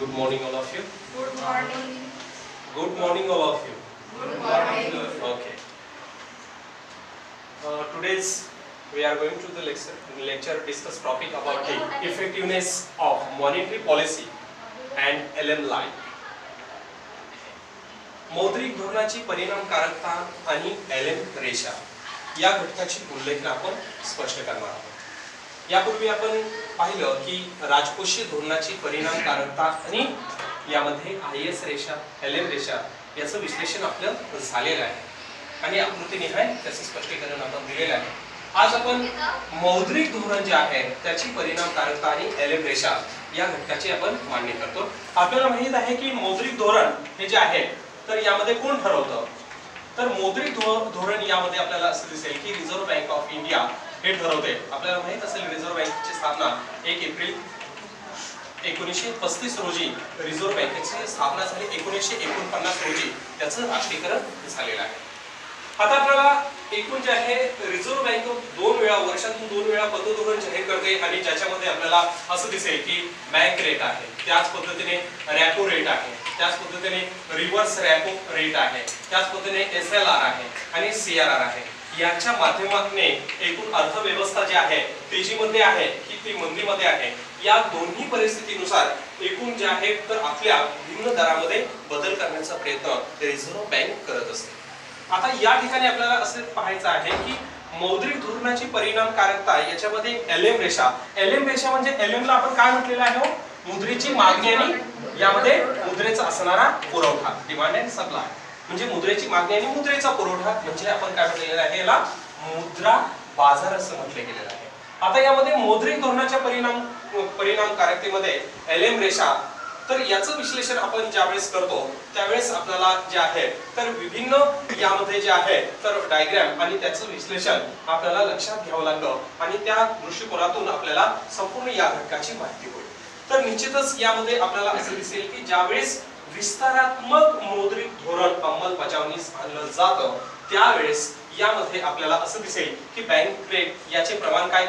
Good morning, all of you. Good morning. Good morning, all of you. Good morning. Okay. Uh, today's we are going to the lecture, lecture discuss topic about the effectiveness of monetary policy and LM line. मौद्रिक धोरणाची परिणामकारकता आणि L M रेषा या घटकाची उल्लेख आपण स्पष्ट करणार आहोत यापूर्वी आपण पाहिलं की राजकोषीय धोरणाची परिणामकारकता आणि यामध्ये आय एस रेषा एल एम रेषा याचं विश्लेषण आपलं झालेलं आहे. आणि आकृतीनिहाय त्याचं स्पष्टीकरण आपण दिलेलं आहे. आज आपण मौद्रिक धोरण जे आहे त्याची परिणामकारकता आणि एल एम रेषा या घटकाची आपण मांडणी करतो. आपल्याला माहीत आहे की मौद्रिक धोरण हे जे आहे तर यामध्ये कोण ठरवतं? तर मौद्रिक धोरण यामध्ये आपल्याला असं दिसेल की रिझर्व्ह बँक ऑफ इंडिया हे ठरवते. आपल्याला माहीत असेल रिझर्व्ह बँकेची स्थापना एक एप्रिल एकोणीसशे पस्तीस रोजी रिझर्व्ह बँकेची स्थापना झाली. एकोणीसशे एकोणपन्नास रोजी त्याचं राष्ट्रीयकरण झालेलं आहे. आता आपल्याला एकूण जे आहे रिझर्व्ह बँक दोन वेळा वर्षातून दोन वेळा पतधोरण जाहीर करते आणि ज्याच्यामध्ये आपल्याला असं दिसेल की बँक रेट आहे. त्याच पद्धतीने रॅपो रेट आहे. त्याच पद्धतीने रिव्हर्स रॅपो रेट आहे. त्याच पद्धतीने एस एल आर आहे आणि सी आर आर आहे. याच्या माध्यमातून एकूण अर्थव्यवस्था जी आहे तेजीमध्ये आहे की ती मंदीमध्ये आहे या दोन्ही परिस्थितीनुसार एकूण जे आहे तर आपल्या भिन्न दरामध्ये बदल करण्याचा प्रयत्न रिझर्व्ह बँक करत असते. आता या ठिकाणी आपल्याला असे पाहायचं आहे की मौद्रिक धोरणाची परिणामकारकता याच्यामध्ये एल एम रेषा. एल एम रेषा म्हणजे एल एम ला आपण काय म्हटलेलं आहे हो? मुद्रेची मागणी आणि यामध्ये मुद्रेचा असणारा पुरवठा डिमांड अँड सप्लाय म्हणजे मुद्रेची मागणी आणि मुद्रेचा पुरवठा म्हणजे आपण काय म्हटलेलं आहे याला मुद्रा बाजार असं म्हटलं गेलेलं आहे. आता यामध्ये मौद्रिक धोरणाच्या परिणाम परिणामकारकतेमध्ये एल एम रेषा तर याचं विश्लेषण आपण ज्यावेळेस करतो त्यावेळेस आपल्याला जे आहे तर विभिन्न यामध्ये जे आहे तर डायग्रॅम आणि त्याचं विश्लेषण आपल्याला लक्षात घ्यावं लागतं आणि त्या दृष्टिकोनातून आपल्याला संपूर्ण या घटकाची माहिती होईल. तर निश्चितच यामध्ये आपल्याला असं दिसेल की ज्यावेळेस विस्तारात्मक मौद्रिक धोरण अंमलबजावणीस आणलं जातं. त्यावेळेस यामध्ये आपल्याला असं दिसेल की बँक रेट याचे प्रमाण काय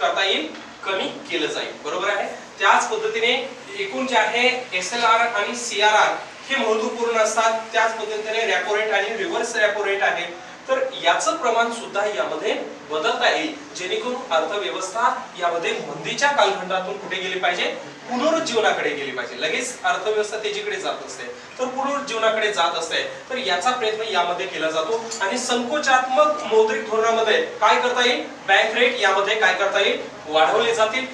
करता येईल? कमी केलं जाईल. बरोबर आहे? त्याच पद्धतीने एकूण जे आहे एस एल आर आणि सी आर आर हे महत्त्वपूर्ण असतात. त्याच पद्धतीने रॅपो रेट आणि रिव्हर्स रॅपो रेट आहे. तर याचं प्रमाण सुद्धा यामध्ये बदलता येईल. जेणेकरून अर्थव्यवस्था यामध्ये मंदीच्या कालखंडातून कुठे गेली पाहिजे? पुनरुज्जीवनाकडे गेली पाहिजे. लगेच अर्थव्यवस्था त्याच्याकडे जात असते. तर पुनरुज्जीवनाकडे जात असते. तर याचा प्रयत्न यामध्ये केला जातो. आणि संकोचात्मक मौद्रिक धोरणामध्ये काय करता येईल? बँक रेट यामध्ये काय करता येईल? वाढवले जातील.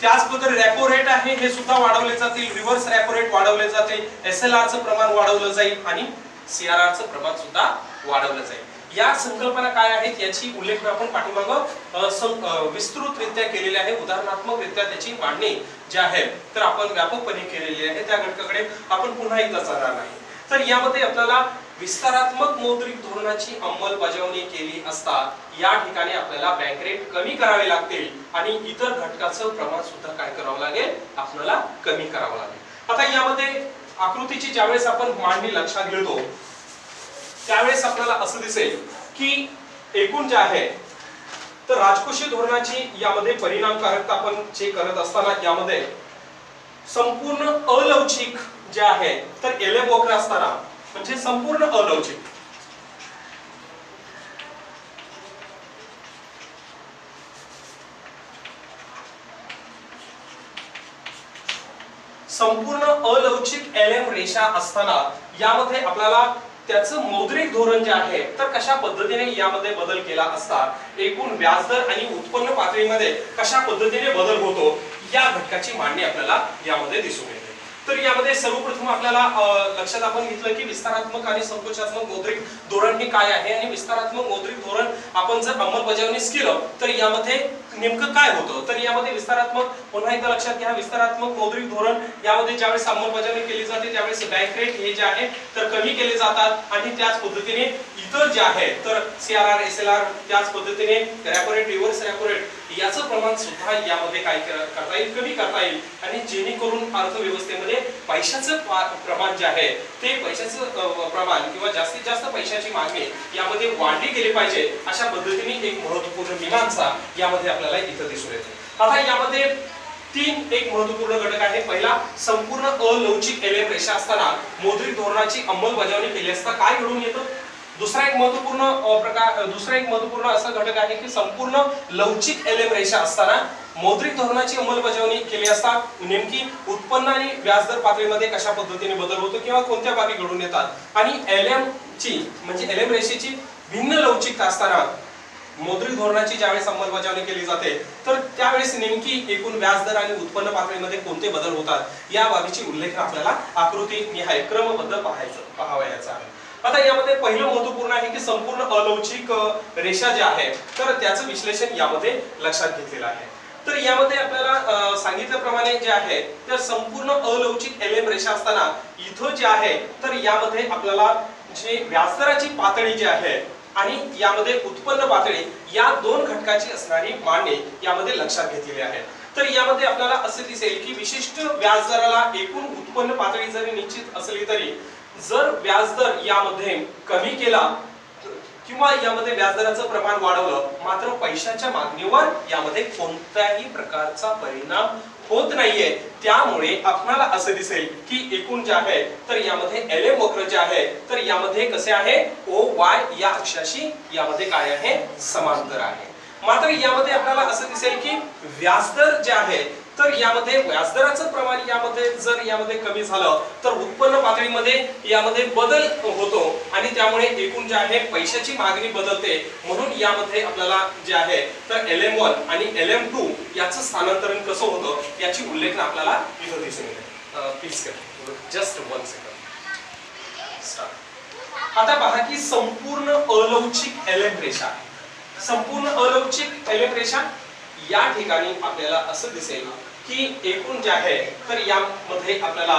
त्याच रॅपो रेट आहे हे सुद्धा वाढवले जातील. रिव्हर्स रॅपो रेट वाढवले जातील. एस एल आरचं प्रमाण वाढवलं जाईल. आणि सीआरआर चं प्रमाण सुद्धा वाढवलं जाईल. या संकल्पना काय आहेत याची उल्लेख आपण पाठीमागं विस्तृतरित्या केलेली आहे. उदाहरणात्मकरित्या त्याची मांडणी जी आहे तर आपण व्यापकपणे केलेली आहे. त्या घटकाकडे आपण पुन्हा एकदा जाणार नाही. तर यामध्ये आपल्याला विस्तारात्मक मौद्रिक धोरणाची अंमलबजावणी केली असता या ठिकाणी आपल्याला बँक रेट कमी करावे लागतील आणि इतर घटकाचं प्रमाण सुद्धा काय करावं लागेल? आपल्याला कमी करावं लागेल. आता यामध्ये आकृतीची ज्यावेळेस आपण मांडणी लक्षात घेतो त्यावेळेस आपल्याला असं दिसेल की एकूण जे आहे तर राजकोषीय धोरणाची यामध्ये परिणामकारकता आपण जे करत असताना यामध्ये संपूर्ण अलवचिक जे आहे तर एले असताना म्हणजे संपूर्ण अलवचिक संपूर्ण अलवचिक एल एम रेषा असताना यामध्ये आपल्याला त्याचं मौद्रिक धोरण जे आहे तर कशा पद्धतीने यामध्ये बदल केला असता एकूण व्याजदर आणि उत्पन्न पातळीमध्ये कशा पद्धतीने बदल होतो या घटकाची मांडणी आपल्याला यामध्ये दिसून येते. तर यामध्ये सर्वप्रथम आपल्याला लक्षात आपण घेतलं की विस्तारात्मक आणि संकोचात्मक मौद्रिक धोरण हे काय आहे? आणि विस्तारात्मक मौद्रिक धोरण आपण जर अंमलबजावणीस केलं तर यामध्ये नेमकं काय होतं? तर यामध्ये विस्तारात्मक पुन्हा एकदा लक्षात घ्या विस्तारात्मक मौद्रिक धोरण यामध्ये ज्यावेळेस अंमलबजावणी केली जाते त्यावेळेस बँक रेट हे जे आहे तर कमी केले जातात आणि त्याच पद्धतीने इतर जे आहे तर सीआरआर एस एल आर त्याच पद्धतीने repo rate reverse repo rate याचं प्रमाण सुद्धा यामध्ये काय करता येईल कमी करता येईल. आणि जेणेकरून अर्थव्यवस्थेमध्ये पैशाचं प्रमाण जे आहे ते पैशाचं प्रमाण किंवा जास्तीत जास्त पैशाची मागणी यामध्ये वाढली गेली पाहिजे अशा पद्धतीने एक महत्त्वपूर्ण मीमांसा यामध्ये आपल्याला इथं दिसून येते. आता यामध्ये तीन एक महत्त्वपूर्ण घटक आहे. पहिला संपूर्ण अलवचिक एलएम रेषा असताना मौद्रिक धोरणाची अंमलबजावणी केली असता काय घडून येतं? दुसरा एक महत्त्वपूर्ण प्रकार दुसरा एक महत्त्वपूर्ण असा घटक आहे की संपूर्ण लवचिक एलएम रेषा असताना मौद्रिक धोरणाची अंमलबजावणी केली असता नेमकी उत्पन्न आणि व्याजदर पातळीमध्ये कशा पद्धतीने बदल होतो किंवा कोणत्या बाबी घडून येतात? आणि एलएम ची म्हणजे एलएम रेषेची भिन्न लवचिकता असताना मौद्रिक धोरणाची ज्यावेळेस अंमलबजावणी केली जाते तर त्यावेळेस नेमकी एकूण व्याजदर आणि उत्पन्न पातळीमध्ये कोणते बदल होतात या बाबीची उल्लेख आपल्याला आकृती निहाय क्रमबद्ध पाहायचं पाहावयाचा आहे. आता यामध्ये पहिलं महत्त्वपूर्ण आहे की संपूर्ण अलौचिक रेषा ज्या आहे तर त्याचं विश्लेषण यामध्ये लक्षात घेतलेलं आहे. तर यामध्ये आपल्याला सांगितल्याप्रमाणे जे आहे तर संपूर्ण अलौचिक एल एम रेषा असताना इथं जे आहे तर यामध्ये आपल्याला जे व्याजदराची पातळी जी आहे आणि यामध्ये उत्पन्न पातळी या दोन घटकाची असणारी मांडणी यामध्ये लक्षात घेतलेली आहे तर यामध्ये आपल्याला असे दिसेल की विशिष्ट व्याजदराला एकूण उत्पन्न पातळी जरी निश्चित असली तरी जर व्याजदर यामध्ये कमी केला किंवा यामध्ये व्याजदराचं प्रमाण वाढवलं मात्र पैशाच्या मागणीवर यामध्ये कोणत्याही प्रकारचा परिणाम होत नाहीये. त्यामुळे आपणाला असं दिसेल की एकूण जे आहे तर यामध्ये एल एम वक्र जे आहे तर यामध्ये कसे आहे? ओ वाय या अक्षाशी यामध्ये काय आहे? समांतर आहे. मात्र यामध्ये आपल्याला असं दिसेल की व्याजदर जे आहे तर यामध्ये व्याजदराचं प्रमाण यामध्ये जर यामध्ये कमी झालं तर उत्पन्न पातळीमध्ये यामध्ये बदल होतो आणि त्यामुळे एकूण जे आहे पैशाची मागणी बदलते. म्हणून यामध्ये आपल्याला जे आहे तर एल एम वन आणि एल एम टू याचं स्थानांतरण कसं होतं याची उल्लेख आपल्याला इथं दिसून येते. प्लीज कर. जस्ट वन सेकंड आता पहा की संपूर्ण अलौचिक एल एम रेषा. संपूर्ण अलौचिक एल एम रेषा या ठिकाणी आपल्याला असं दिसेल. की एकूण जे आहे तर यामध्ये आपल्याला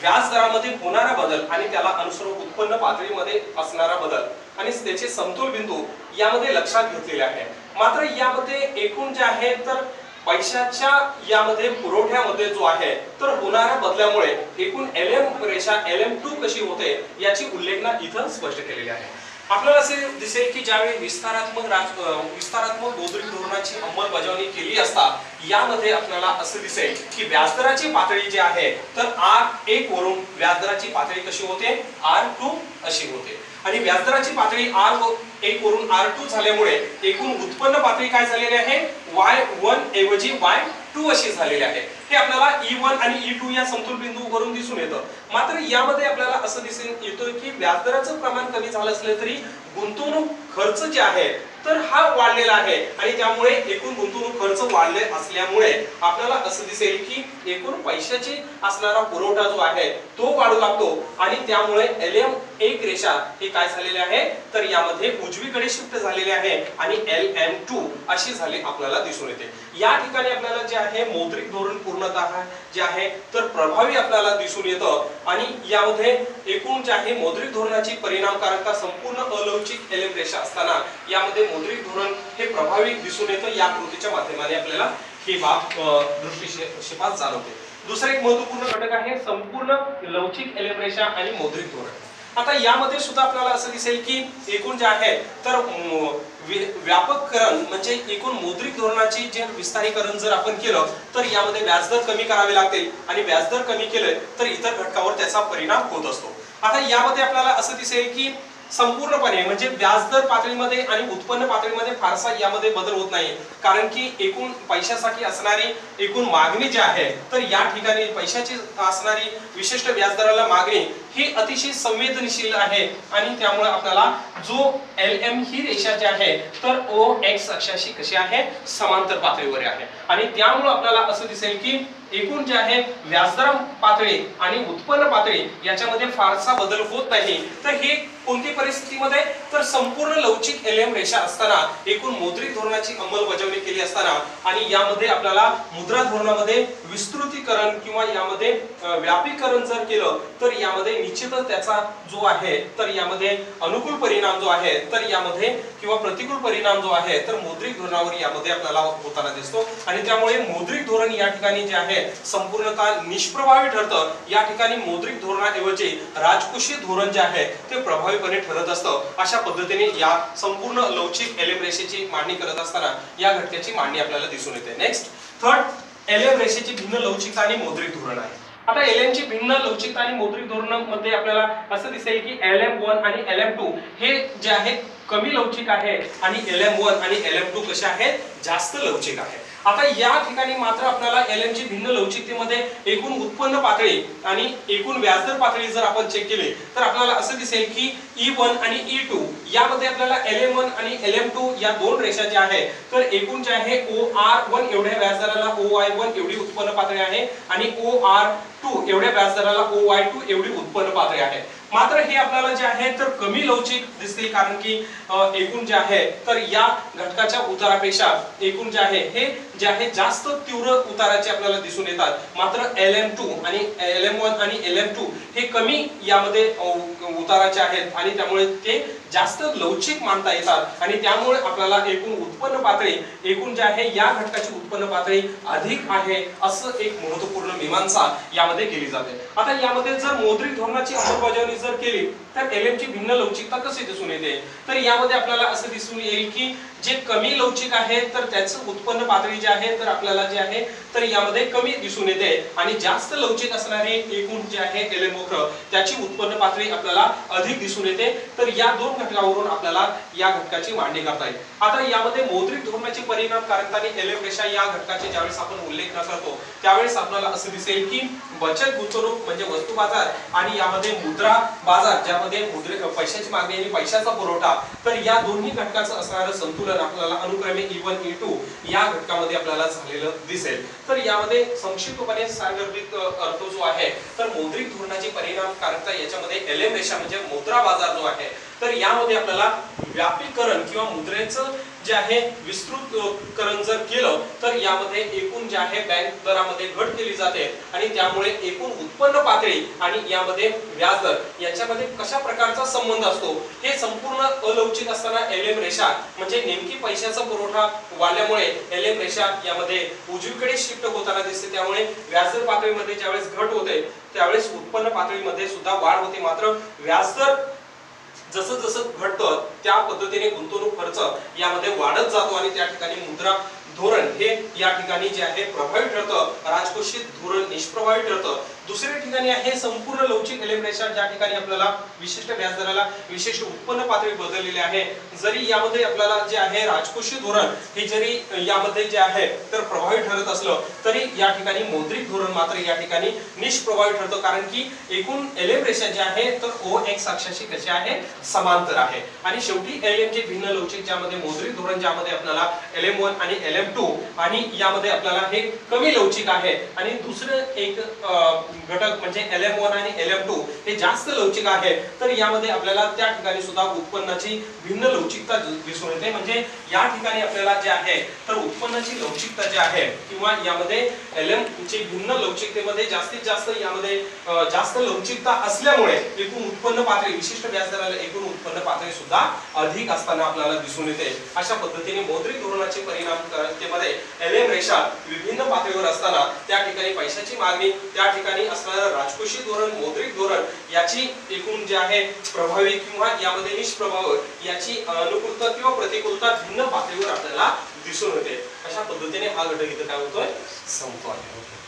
व्याजदरामध्ये होणारा बदल आणि त्याला अनुसरून उत्पन्न पातळीमध्ये असणारा बदल आणि त्याचे समतोल बिंदू यामध्ये लक्षात घेतलेले आहे. मात्र यामध्ये एकूण जे आहे तर पैशाच्या यामध्ये पुरवठ्यामध्ये जो आहे तर होणाऱ्या बदलामुळे एकूण एल एम रेषा एल एम टू कशी होते याची उल्लेखना इथं स्पष्ट केलेली आहे. आपल्याला असे दिसेल की ज्यावेळी विस्तारात्मक राज विस्तारात्मक मौद्रिक धोरणाची अंमलबजावणी केली असता यामध्ये आपल्याला असं दिसेल की व्याजदराची पातळी जी आहे तर आर एक वरून व्याजदराची पातळी कशी होते? आर टू अशी होते. आणि व्याजदराची पातळी आर एक वरून आर टू झाल्यामुळे एकूण उत्पन्न पातळी काय झालेली आहे? वाय वन ऐवजी वाय टू अशी झालेली आहे. हे आपल्याला e ई वन आणि e ई टू या समतोल बिंदूवरून दिसून येतं. मात्र यामध्ये आपल्याला असं दिसून येतं की व्याजदराचं प्रमाण कमी झालं असलं तरी गुंतवणूक खर्च जे आहे तर हा वाढलेला आहे. आणि त्यामुळे एकूण गुंतवणूक खर्च वाढले असल्यामुळे आपल्याला असं दिसेल की एकूण पैशाची असणारा पुरवठा जो आहे तो वाढू लागतो. आणि त्यामुळे एल एम एक रेषा ही काय झालेली आहे तर यामध्ये उजवीकडे शिफ्ट झालेली आहे आणि एल एम टू अशी झाली आपल्याला दिसून येते. या ठिकाणी आपल्याला जे आहे मौद्रिक धोरण पूर्ण पूर्णतः जे आहे तर प्रभावी आपल्याला दिसून येतं. आणि यामध्ये एकूण जे आहे मौद्रिक धोरणाची परिणामकारकता संपूर्ण अलवचिक एलएम रेषा असताना यामध्ये मौद्रिक धोरण हे प्रभावी दिसून येतं. या कृतीच्या माध्यमाने आपल्याला ही बाब अ, दृष्टिक्षेपात जाणवते. दुसरा एक महत्त्वपूर्ण घटक आहे संपूर्ण लवचिक एलएम रेषा आणि मौद्रिक धोरण. आता यामध्ये सुद्धा आपल्याला असं दिसेल की एकूण जे आहे तर व्यापककरण म्हणजे एकूण मौद्रिक धोरणाची जे विस्तारीकरण जर आपण केलं तर यामध्ये व्याजदर कमी करावे लागतील. आणि व्याजदर कमी केले तर इतर घटकावर त्याचा परिणाम होत असतो. आता यामध्ये आपल्याला असं दिसेल की संपूर्णपणे म्हणजे व्याजदर पातळीमध्ये आणि उत्पन्न पातळीमध्ये फारसा यामध्ये बदल होत नाही. कारण की एकूण पैशासाठी असणारी एकूण मागणी जी आहे तर या ठिकाणी पैशाची असणारी विशिष्ट व्याजदराला मागणी ही अतिशय संवेदनशील आहे. आणि त्यामुळे आपल्याला जो एल एम ही रेषा जी आहे तर ओ एक्स अक्षाशी कशी आहे समांतर पातळीवर आहे. आणि त्यामुळे आपल्याला असं दिसेल की एकूण जे आहे व्याजदर पातळी आणि उत्पन्न पातळी याच्यामध्ये फारसा बदल होत नाही. तर हे कोणती परिस्थितीमध्ये तर संपूर्ण लवचिक एल एम रेषा असताना एकूण मौद्रिक धोरणाची अंमलबजावणी केली असताना आणि यामध्ये आपल्याला मुद्रा धोरणामध्ये विस्तृतीकरण किंवा यामध्ये व्यापीकरण जर केलं तर यामध्ये निश्चितच त्याचा जो आहे तर यामध्ये अनुकूल परिणाम जो आहे तर यामध्ये किंवा प्रतिकूल परिणाम जो आहे तर मौद्रिक धोरणावर यामध्ये आपल्याला होताना दिसतो. आणि त्यामुळे मौद्रिक धोरण या ठिकाणी जे आहे संपूर्णतः निष्प्रभावी ठरतं. या ठिकाणी मौद्रिक धोरणाऐवजी राजकोषीय धोरण जे आहे ते प्रभावीपणे ठरत असतं अशा पद्धतीने या संपूर्ण लवचिक एलएम रेषेची मांडणी करत असताना या घटकाची मांडणी आपल्याला दिसून येते. नेक्स्ट थर्ड एलएम रेषेची भिन्न लवचिकता आणि मौद्रिक धोरण आहे. आता एल एम ची भिन्न लवचिकता आणि मौद्रिक धोरणामध्ये आपल्याला असं दिसेल की एल एम वन आणि एल एम टू हे जे आहे कमी लवचिक आहे आणि एल एम वन आणि एल एम टू कसे आहेत? जास्त लवचिक आहे आता या ठिकाणी मात्र आपल्याला एल एम ची भिन्न लवचिकतेमध्ये एकूण उत्पन्न पातळी आणि एकूण व्याजदर पातळी जर आपण चेक केले तर आपल्याला असं दिसेल की e ई वन आणि e ई टू यामध्ये आपल्याला एल एम वन आणि एल एम टू या दोन रेषा ज्या आहे तर एकूण जे आहे ओ आर वन एवढ्या व्याजदराला ओ आय वन एवढी उत्पन्न पातळी आहे आणि ओ आर टू एवढ्या व्याजदराला ओ वाय टू एवढी उत्पन्न पातळी आहे. मात्र हे आपल्याला जे आहे तर कमी लवचिक दिसते कारण की एकूण जे आहे तर या घटकाच्या उतारापेक्षा एकूण जे आहे हे जे आहे जास्त तीव्र उताराचे आपल्याला दिसून येतात. मात्र एल एम टू आणि एल एम वन आणि एल एम टू हे कमी यामध्ये उताराचे आहेत आणि त्यामुळे ते जास्त लवचिक मानता येतात. आणि त्यामुळे आपल्याला एकूण उत्पन्न पातळी एकूण जे आहे या घटकाची उत्पन्न पातळी अधिक आहे असं एक महत्त्वपूर्ण मीमांसा यामध्ये केली जाते. आता यामध्ये जर मौद्रिक धोरणाची अंमलबजावणी जर केली तर एल ची भिन्न लवचिकता कशी दिसून येते? तर यामध्ये आपल्याला असं दिसून येईल की जे कमी लवचिक आहे तर त्याचं उत्पन्न पातळी जे आहे तर आपल्याला जे आहे तर यामध्ये कमी दिसून येते. आणि जास्त लवचिक असणारे एकूण जे आहे एल त्याची उत्पन्न पातळी आपल्याला अधिक दिसून येते. तर या दोन घटकावरून आपल्याला या घटकाची मांडणी करता येईल. आता यामध्ये मौद्रिक धोरणाची परिणामकारकता आणि एलेम रेषा या घटकाचे ज्यावेळेस आपण उल्लेख करतो त्यावेळेस आपल्याला असं दिसेल की बचत गुंतवणूक म्हणजे वस्तू बाजार आणि यामध्ये मुद्रा बाजार ज्यामध्ये मुद्रे पैशाची मागणी आणि पैशाचा पुरवठा तर या दोन्ही घटकाचं असणारं संतुलन आपल्याला अनुक्रमे ई वन ई टू या घटकामध्ये आपल्याला झालेलं दिसेल. तर यामध्ये संक्षिप्तपणे सारगर्भित अर्थ जो आहे तर मौद्रिक धोरणाची परिणामकारकता याच्यामध्ये एल एम रेषा म्हणजे मुद्रा बाजार जो आहे तर यामध्ये आपल्याला व्यापीकरण किंवा मुद्रेचं जे आहे विस्तृतकरण जर केलं तर यामध्ये एकूण जे आहे बँक दरामध्ये घट केली जाते आणि त्यामुळे एकूण उत्पन्न पातळी आणि यामध्ये व्याजदर याच्यामध्ये कशा प्रकारचा संबंध असतो हे संपूर्ण अलवचित असताना एल एम रेषा म्हणजे नेमकी पैशाचा पुरवठा वाढल्यामुळे एल एम रेषा यामध्ये उजवीकडे शिफ्ट होताना दिसते त्यामुळे व्याजदर पातळीमध्ये ज्यावेळेस घट होते त्यावेळेस उत्पन्न पातळीमध्ये सुद्धा वाढ होते मात्र व्याजदर जसं जसं घडतं त्या पद्धतीने गुंतवणूक खर्च यामध्ये वाढत जातो आणि त्या ठिकाणी मुद्रा धोरण हे या ठिकाणी जे आहे प्रभावी ठरतं. राजकोषित धोरण निष्प्रभावी ठरतं. दुसऱ्या ठिकाणी आहे संपूर्ण लवचिक एलेम रेषा ज्या ठिकाणी आपल्याला विशिष्ट व्याजदराला विशिष्ट उत्पन्न पातळी बदललेली आहे. जरी यामध्ये आपल्याला जे आहे राजकोषीय धोरण हे जरी यामध्ये जे आहे तर प्रभावी ठरत असलं तरी या ठिकाणी मौद्रिक धोरण मात्र या ठिकाणी निष्प्रभावी ठरतं. कारण की एकूण एलेम रेषा जे आहे तर ओ एक्स अक्षाशी कशी आहे? समांतर आहे. आणि शेवटी एल एम भिन्न लवचिक ज्यामध्ये मौद्रिक धोरण ज्यामध्ये आपल्याला एल एम वन आणि एल एम टू आणि यामध्ये आपल्याला हे कमी लवचिक आहे. आणि दुसरं एक घटक म्हणजे एल एम वन आणि एल एम टू हे जास्त लवचिक आहे. तर यामध्ये आपल्याला त्या ठिकाणी सुद्धा उत्पन्नाची भिन्न लवचिकता दिसून येते. म्हणजे या ठिकाणी आपल्याला जे आहे तर उत्पन्नाची लवचिकता जी आहे किंवा यामध्ये एल एम ची भिन्न लवचिकतेमध्ये जास्तीत जास्त यामध्ये जास्त लवचिकता असल्यामुळे एकूण उत्पन्न पातळी विशिष्ट व्याजदराला एकूण उत्पन्न पातळी सुद्धा अधिक असताना आपल्याला दिसून येते. अशा पद्धतीने मौद्रिक धोरणाचे परिणामकारकतेमध्ये एल एम रेषा विभिन्न पातळीवर असताना त्या ठिकाणी पैशाची मागणी त्या ठिकाणी असणारं राजकोषीय धोरण मौद्रिक धोरण याची एकूण जे आहे प्रभावी किंवा यामध्ये निष्प्रभाव याची अनुकूलता किंवा प्रतिकूलता भिन्न पातळीवर आपल्याला दिसून येते. अशा पद्धतीने हा घटक इथं काय होतोय? संपतो आहे